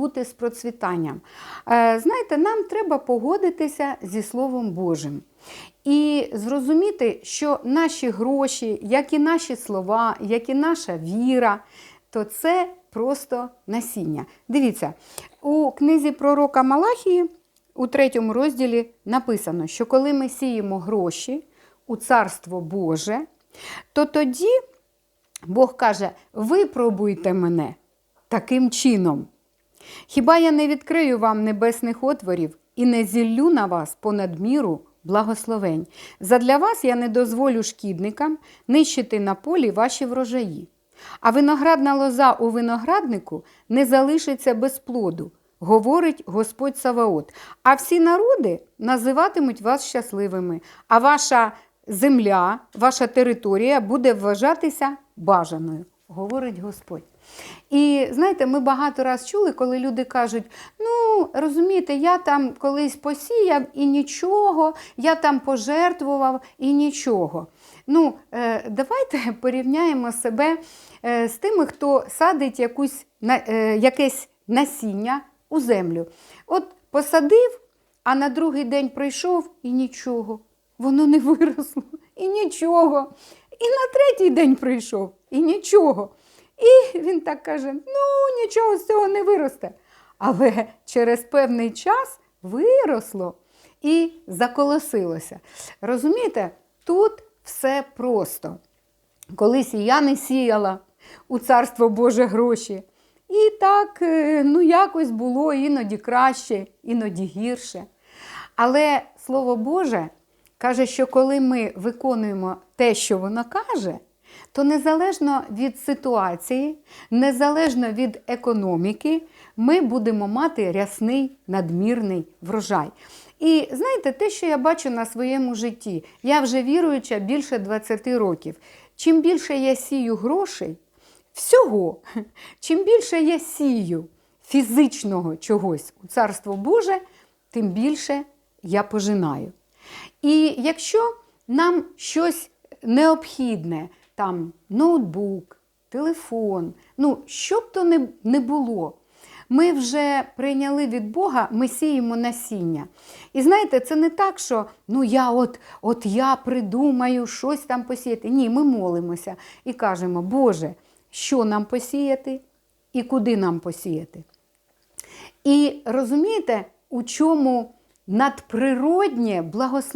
бути з процвітанням? Е, Знаєте, нам треба погодитися зі Словом Божим. І зрозуміти, що наші гроші, як і наші слова, як і наша віра, то це просто насіння. Дивіться, у книзі пророка Малахії у третьому розділі написано, що коли ми сіємо гроші у Царство Боже, то тоді Бог каже: випробуйте мене таким чином. Хіба я не відкрию вам небесних отворів і не зіллю на вас понад міру благословень? Задля вас я не дозволю шкідникам нищити на полі ваші врожаї. А виноградна лоза у винограднику не залишиться без плоду, говорить Господь Саваот. А всі народи називатимуть вас щасливими, а ваша земля, ваша територія буде вважатися бажаною, говорить Господь. І знаєте, ми багато раз чули, коли люди кажуть: ну, розумієте, я там колись посіяв і нічого, я там пожертвував і нічого. Ну, е, давайте порівняємо себе е, з тими, хто садить якусь, е, якесь насіння у землю. От посадив, а на другий день прийшов і нічого. Воно не виросло, і нічого. І на третій день прийшов, і нічого. І він так каже: ну, нічого з цього не виросте. Але через певний час виросло і заколосилося. Розумієте, тут все просто. Колись і я не сіяла у царство Боже гроші. І так, е, ну, якось було іноді краще, іноді гірше. Але Слово Боже каже, що коли ми виконуємо те, що воно каже, то незалежно від ситуації, незалежно від економіки, ми будемо мати рясний надмірний врожай. І знаєте, те, що я бачу на своєму житті, я вже віруюча більше 20 років. Чим більше я сію грошей, всього, чим більше я сію фізичного чогось у Царство Боже, тим більше я пожинаю. І якщо нам щось необхідне, там ноутбук, телефон, ну, що б то не, було, ми вже прийняли від Бога, ми сіємо насіння. І знаєте, це не так, що ну я от, от я придумаю щось там посіяти. Ні, ми молимося і кажемо, Боже, що нам посіяти і куди нам посіяти. І розумієте, у чому надприроднє благословення.